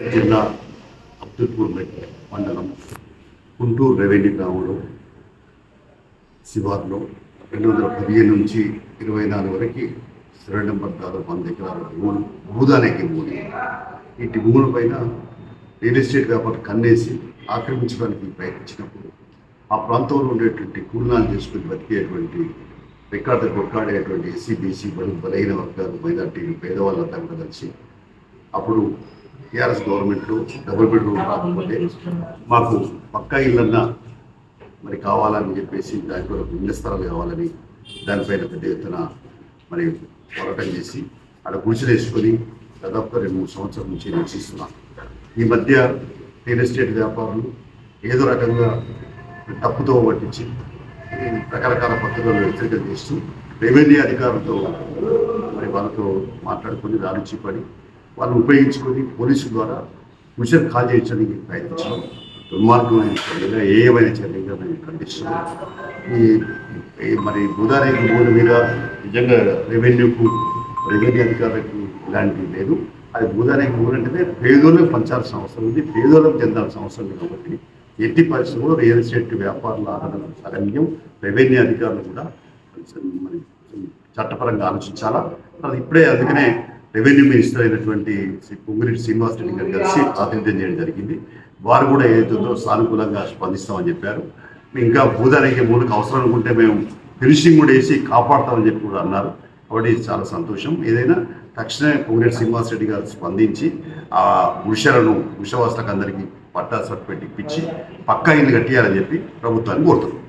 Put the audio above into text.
జిల్లా అబ్దుల్పూర్ మండలం గుంటూరు రెవెన్యూ గ్రామంలో శివార్లో రెండు వందల పదిహేను నుంచి ఇరవై నాలుగు వరకు సర్వే నెంబర్ దాదాపు వంద ఎకరాల భూములు భూదానికి భూమి ఇటు భూముల పైన రియల్ ఎస్టేట్ వ్యాపారం కన్నేసి ఆక్రమించడానికి ప్రయత్నించినప్పుడు ఆ ప్రాంతంలో ఉండేటువంటి కూలినాలు చేసుకుని బతికేటువంటి రికార్డు కొట్లాడేటువంటి ఎస్సీ బీసీ బడుగు బలైన వర్గాలు మైనార్టీలు పేదవాళ్ళంతా కూడా కలిసి అప్పుడు టీఆర్ఎస్ గవర్నమెంట్లో డబుల్ బెడ్రూమ్ కాకపోతే మాకు పక్కా ఇల్లన్నా మరి కావాలని చెప్పేసి దాని కొరకు ఇళ్ళ స్థలాలు కావాలని దానిపైన పెద్ద ఎత్తున మరి పోరాటం చేసి అక్కడ గుడిసెలు వేసుకొని దాదాపుగా రెండు మూడు సంవత్సరాల నుంచి నివసిస్తున్నాం. ఈ మధ్య రియల్ ఎస్టేట్ వ్యాపారులు ఏదో రకంగా తప్పుతో పట్టించి రకరకాల పద్ధతులను వ్యతిరేకం చేస్తూ రెవెన్యూ అధికారులతో మరి వాళ్ళతో మాట్లాడుకొని రాణించి పడి వాళ్ళు ఉపయోగించుకొని పోలీసుల ద్వారా మిషన్ కాల్ చేయించడానికి ప్రయత్నించడం దుర్మార్గమైన చర్యగా ఏమైన చర్యగా మేము ఖండిస్తున్నాం. ఈ మరి బుధారేఖ భూమి మీద నిజంగా రెవెన్యూకు రెవెన్యూ అధికారులకు ఇలాంటివి లేదు. అది బుధారేఖ భూమి అంటేనే పేదోళ్ళకి పంచాల్సిన అవసరం ఉంది. పేదోళ్ళకి చెందాల్సిన అవసరం ఉంది కాబట్టి ఎట్టి పరిస్థితుల్లో రియల్ ఎస్టేట్ వ్యాపారుల ఆదరణ సరణ్యం రెవెన్యూ అధికారులు కూడా మరి చట్టపరంగా ఆలోచించాలా? అది ఇప్పుడే అందుకనే రెవెన్యూ మినిస్టర్ అయినటువంటి శ్రీ పొంగిరెడ్డి శ్రీనివాస్ రెడ్డి గారు కలిసి ఆతిథ్యం చేయడం జరిగింది. వారు కూడా ఏదైతుందో సానుకూలంగా స్పందిస్తామని చెప్పారు. ఇంకా భూదానికి మూలకు అవసరం అనుకుంటే మేము ఫినిషింగ్ కూడా వేసి కాపాడతామని చెప్పి కూడా అన్నారు. కాబట్టి చాలా సంతోషం. ఏదైనా తక్షణమే పొంగిరెడ్డి శ్రీనివాస్ రెడ్డి గారు స్పందించి ఆ వృషలను వృషవాసులకు అందరికీ పట్టా సర్టిఫికేట్ ఇప్పించి పక్కా ఇల్లు కట్టియాలని చెప్పి ప్రభుత్వాన్ని కోరుతున్నాం.